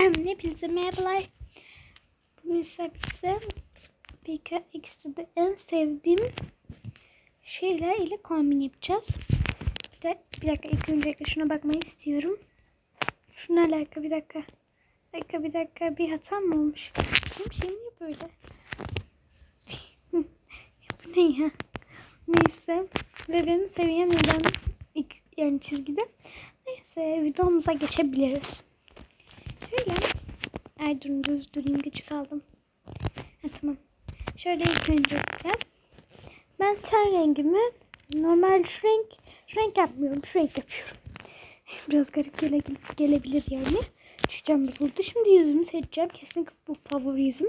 Hepinize merhabalar. Bugün size Pika X'de en sevdiğim şeyler ile kombin yapacağız. Bir, de, bir dakika ilk öncelikle şuna bakmayı istiyorum. Şuna alaka bir dakika. Bir dakika bir dakika bir hata mı olmuş? Benim şey niye böyle? bu ne ya? Neyse. Ve benim seviyem neden yani çizgide. Neyse videomuza geçebiliriz. Şöyle. Ay durun düz durayım gıcık kaldım. Ha, tamam. Şöyle ilk öncelikle. Ben ten rengimi normal şu renk, şu renk yapmıyorum. Şu renk yapıyorum. Biraz garip gele, gelebilir yani. Çıkacağım bozuldu. Şimdi yüzümü seçeceğim. Kesinlikle bu favori yüzüm.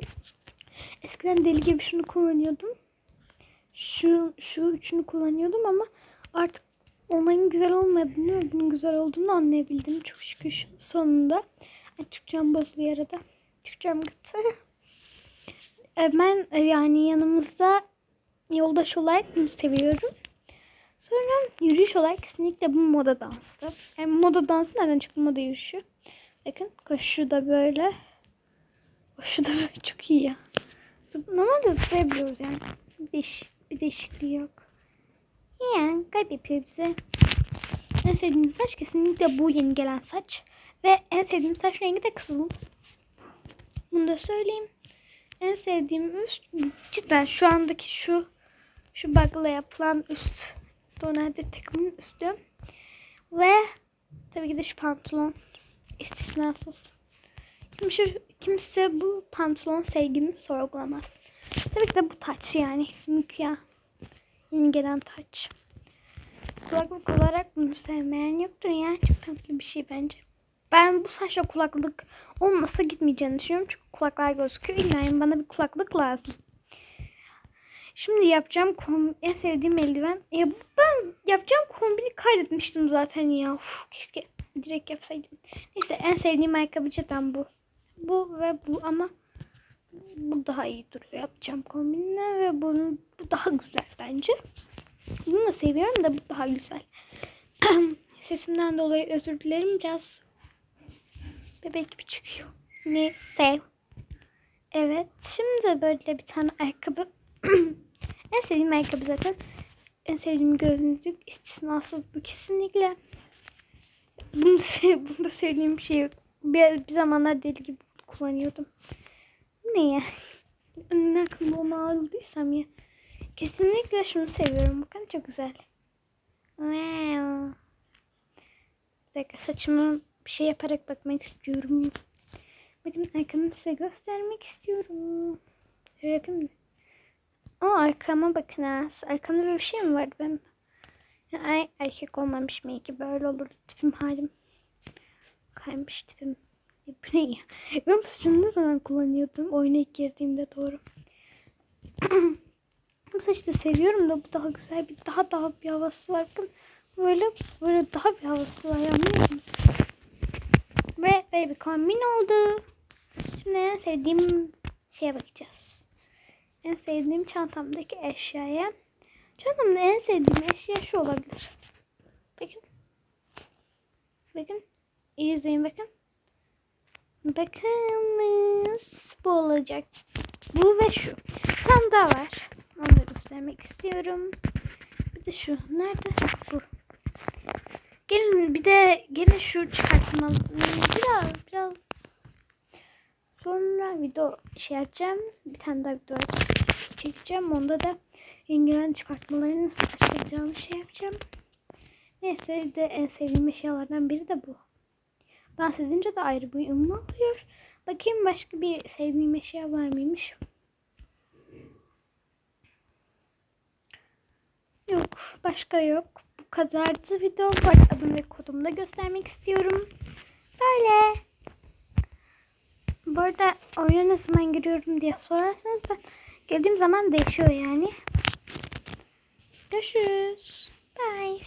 Eskiden deli gibi şunu kullanıyordum. Şu, şu üçünü kullanıyordum ama artık onların güzel olmadığını bunun güzel olduğunu anlayabildim. Çok şükür sonunda. Türkçem bozuluyor arada. Türkçem gitti. E, ben e, yani yanımızda yoldaş olarak bunu seviyorum. Sonra yürüyüş olarak kesinlikle bu moda dansı. Yani moda dansı nereden çıktı moda yürüyüşü? Bakın koşu da böyle. Koşu da böyle çok iyi ya. Normalde zıplayabiliyoruz yani. Bir, değiş, bir değişikliği yok. Yani garip yapıyor bize. En sevdiğim saç kesinlikle bu yeni gelen saç. Ve en sevdiğim saç rengi de kızıl. Bunu da söyleyeyim. En sevdiğim üst cidden şu andaki şu şu bakla yapılan üst donadır takımın üstü. Ve tabii ki de şu pantolon istisnasız. Kimse, kimse bu pantolon sevgimi sorgulamaz. Tabii ki de bu taç yani. Mükya. Yeni gelen taç. Kulaklık olarak bunu sevmeyen yoktur ya. Çok tatlı bir şey bence. Ben bu saçla kulaklık olmasa gitmeyeceğini düşünüyorum. Çünkü kulaklar gözüküyor. Yani bana bir kulaklık lazım. Şimdi yapacağım kom en sevdiğim eldiven. Ya ben yapacağım kombini kaydetmiştim zaten ya. Uf, keşke direkt yapsaydım. Neyse en sevdiğim ayakkabı cidden bu. Bu ve bu ama bu daha iyi duruyor yapacağım kombinle ve bunun bu daha güzel bence. Bunu da seviyorum da bu daha güzel. Sesimden dolayı özür dilerim. Biraz bebek gibi çıkıyor. Neyse. Evet. Şimdi böyle bir tane ayakkabı. en sevdiğim ayakkabı zaten. En sevdiğim gözlük istisnasız bu kesinlikle. Bunu, bunda sevdiğim şey yok. Bir, bir zamanlar deli gibi kullanıyordum. Ne ya? Ne aklıma onu aldıysam ya. Kesinlikle şunu seviyorum. Bakın çok güzel. Wow. Bir dakika saçımı bir şey yaparak bakmak istiyorum. Bakın arkamı size göstermek istiyorum. Şöyle yapayım mı? Aa arkama bakın ha. Arkamda böyle bir şey mi vardı benim? Ay erkek olmamış mı ki böyle olurdu tipim halim. Kaymış tipim. Ya, bu ne ya? Ben saçını ne zaman kullanıyordum? Oyuna ilk girdiğimde doğru. Bu saçı da seviyorum da bu daha güzel bir daha daha bir havası var. Bakın böyle böyle daha bir havası var anlıyor musunuz? Ve böyle bir kombin oldu. Şimdi en sevdiğim şeye bakacağız. En sevdiğim çantamdaki eşyaya. Çantamda en sevdiğim eşya şu olabilir. Bakın. Bakın. İyi izleyin bakın. Bakınız. Bu olacak. Bu ve şu. Tam daha var. Onu da göstermek istiyorum. Bir de şu. Nerede? Bu. Gelin bir de gelin şu çıkartmalı. Biraz biraz sonra video şey yapacağım. Bir tane daha video çekeceğim. Onda da yengelen çıkartmalarını nasıl açacağım şey yapacağım. Neyse bir de en sevdiğim eşyalardan biri de bu. Dans edince de ayrı bir uyumlu oluyor. Bakayım başka bir sevdiğim eşya var mıymış? Yok. Başka yok. Kadardı video. Var adım ve kodumu da göstermek istiyorum. Böyle. Bu arada oyuna ne zaman giriyorum diye sorarsanız ben girdiğim zaman değişiyor yani. Görüşürüz. Bye.